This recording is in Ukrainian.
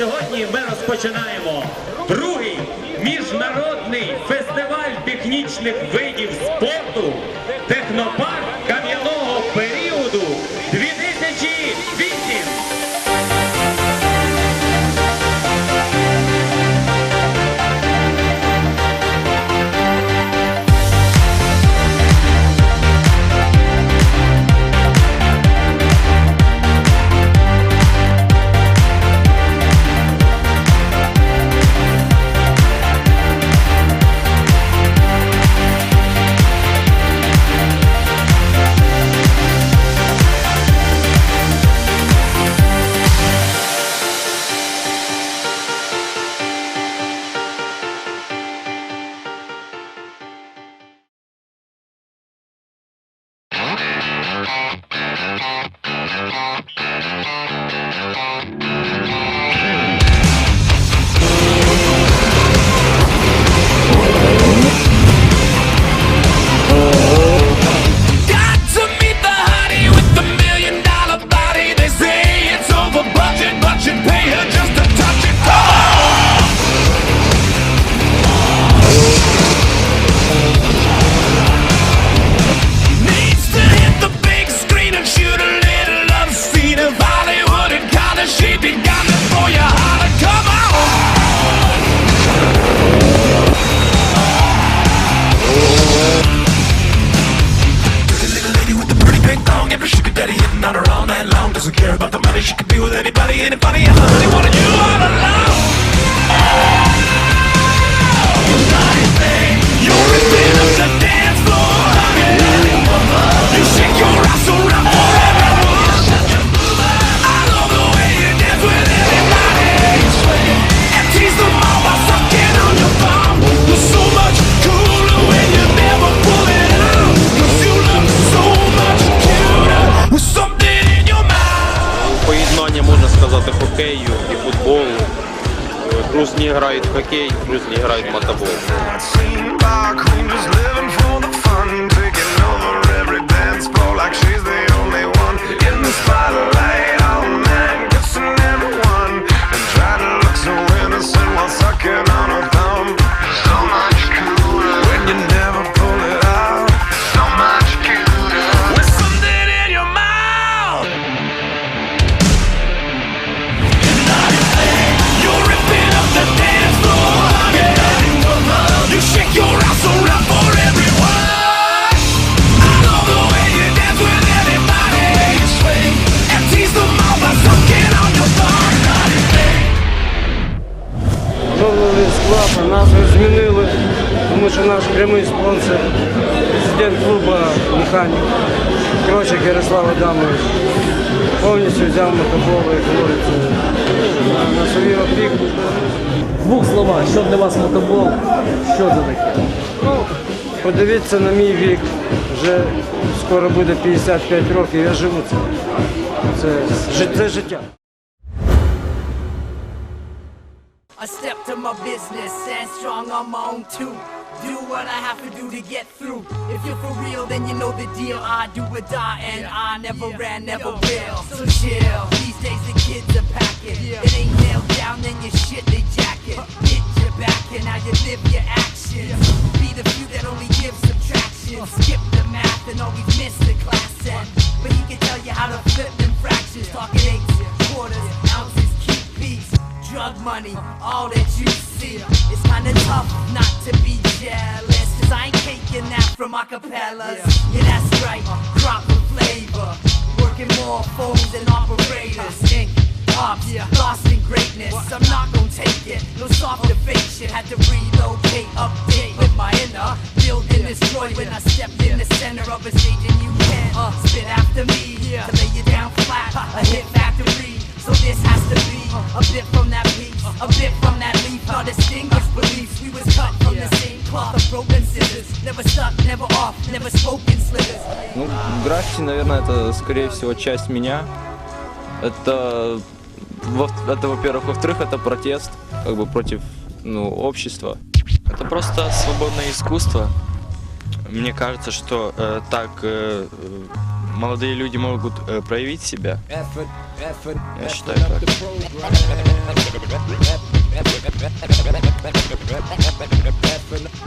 Сьогодні ми розпочинаємо другий міжнародний фестиваль технічних видів спорту Технопарк кам'яного періоду The fun, taking over every dance floor like she's the only one in the spotlight. Що наш прямий спонсор, президент клубу механік, Крочик Ярослав Адамович, повністю взяв мотобол, як говориться, на, на свій опік. В двох словах, що для вас мотобол, що це таке? Ну, подивіться на мій вік, вже скоро буде 55 років, я живу це. Це, жи- це життя. I step to my business, stand strong on my own too. Do what I have to do to get through. If you're for real, then you know the deal. I do or die, and I never ran, never will. So chill. These days the kids are packing. Yeah. It ain't nailed down, then you shit they jacket. Hit your back, and now you live your actions. Be drug money, all that you see. It's kinda tough not to be jealous, cause I ain't taking that from acapellas. Yeah, that's right, crop of flavor. Working more phones than operators. Ink, ops, lost in greatness. I'm not gonna take it. No softer fake shit. Had to relocate, update with my inner. Building destroyed when I stepped in the center of a stage and you can uh, spit after me to lay you down flat. A hit factory. So this has to be a bit from that piece, a bit from that leaf. Our distinguished beliefs. We was cut from the same cloth of broken scissors. Never stuck, never off, never spoken slivers. Ну, граффити, наверное, это, скорее всего, часть меня. Это, это во-первых. Во-вторых, это протест, как бы против ну, общества. Это просто свободное искусство. Мне кажется, что э, так э, молодые люди могут э, проявить себя. Я считаю так. Effort,